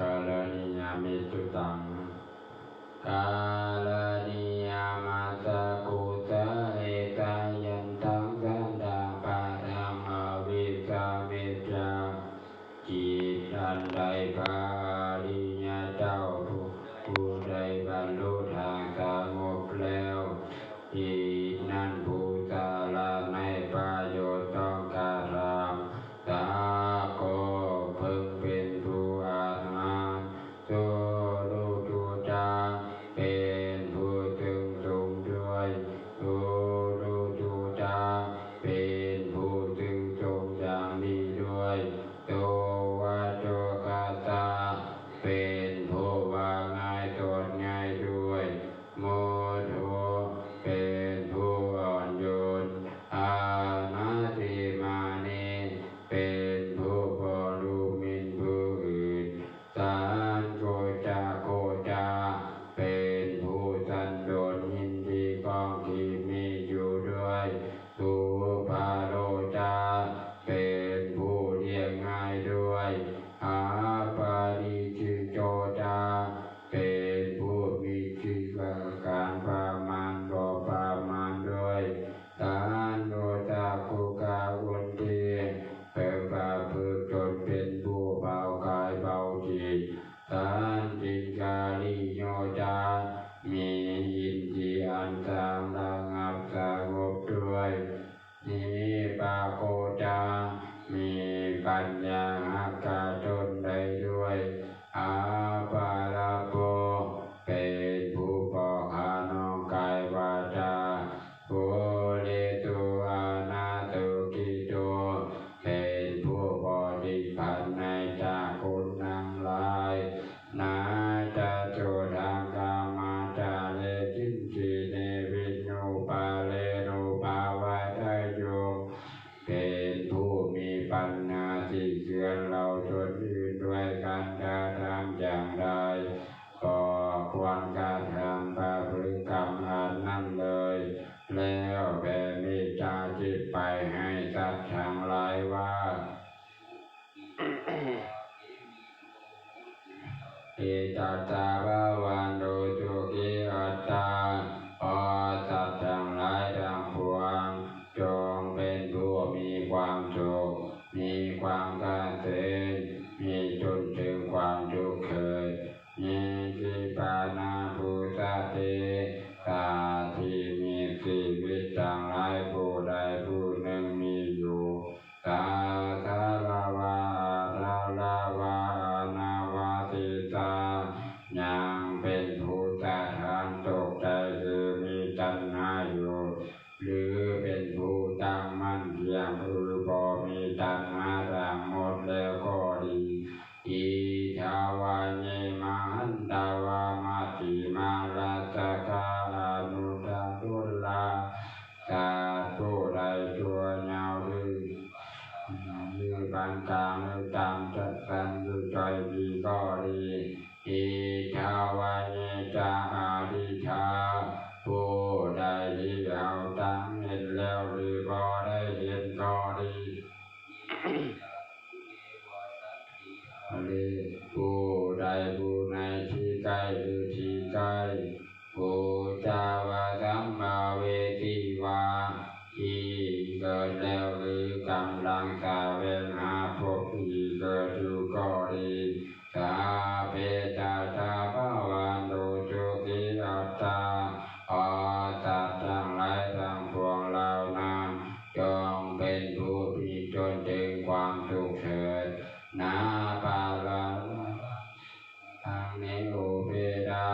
กาลนิยามิตุตังกาลนิย කොට මේ පඤ්ඤා Da da wa จัดสรรสุใจดีก็ดีเอชาวาเนจะหาริชาผู้ใดที่เอาตั้งเห็นแล้วหรือก็ได้เห็นก็ดีหรือผู้ใดผู้ในที่ใกล้หรือที่ใกล้ เนโอเบดา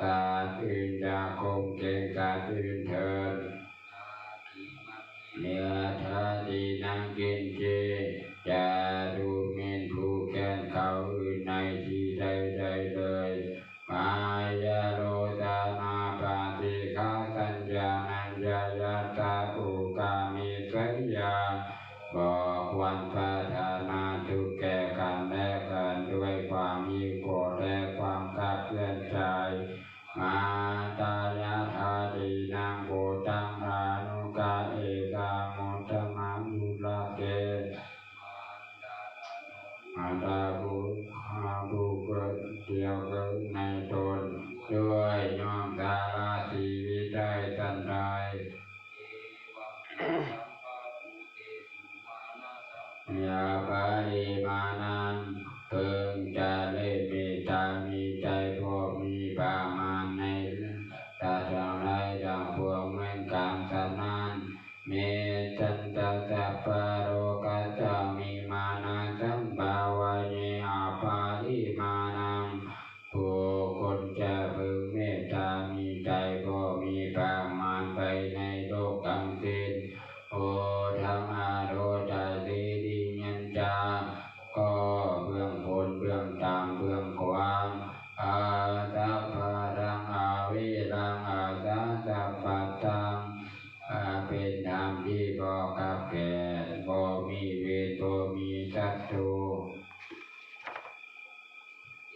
ตาตื่นจาคงเกงกาตื่นเถิดเนื้อทาดีนางกิน อาบุกุเกี่ยวกับในตนด้วยยอมสาราชีวิตได้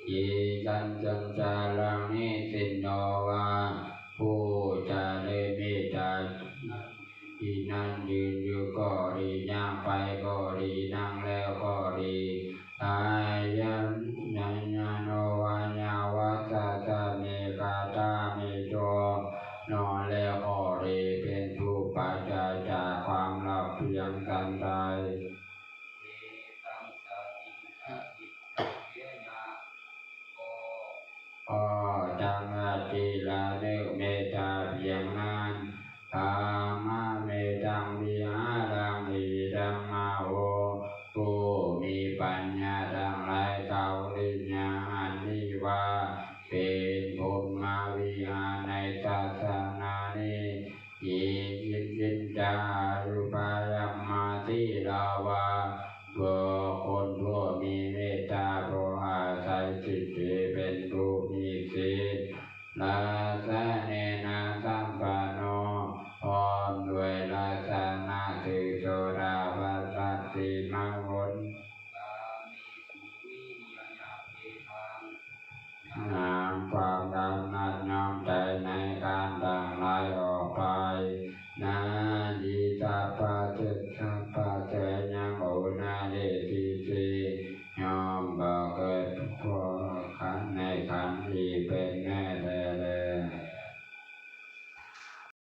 เยกันจังสารังนิสินโนวาผู้จาริมิตาอีนั่นยืนอยู่ก็ดีย่างไปก็ดีนั่งแล้วก็ดีตายันนัญญโนวาญาวัสสะเมกาตาเมโจนอนแล้วก็ดีเป็นผู้ปัจจัยจากความหลับเพียงกันใด รูปายมาติลาวา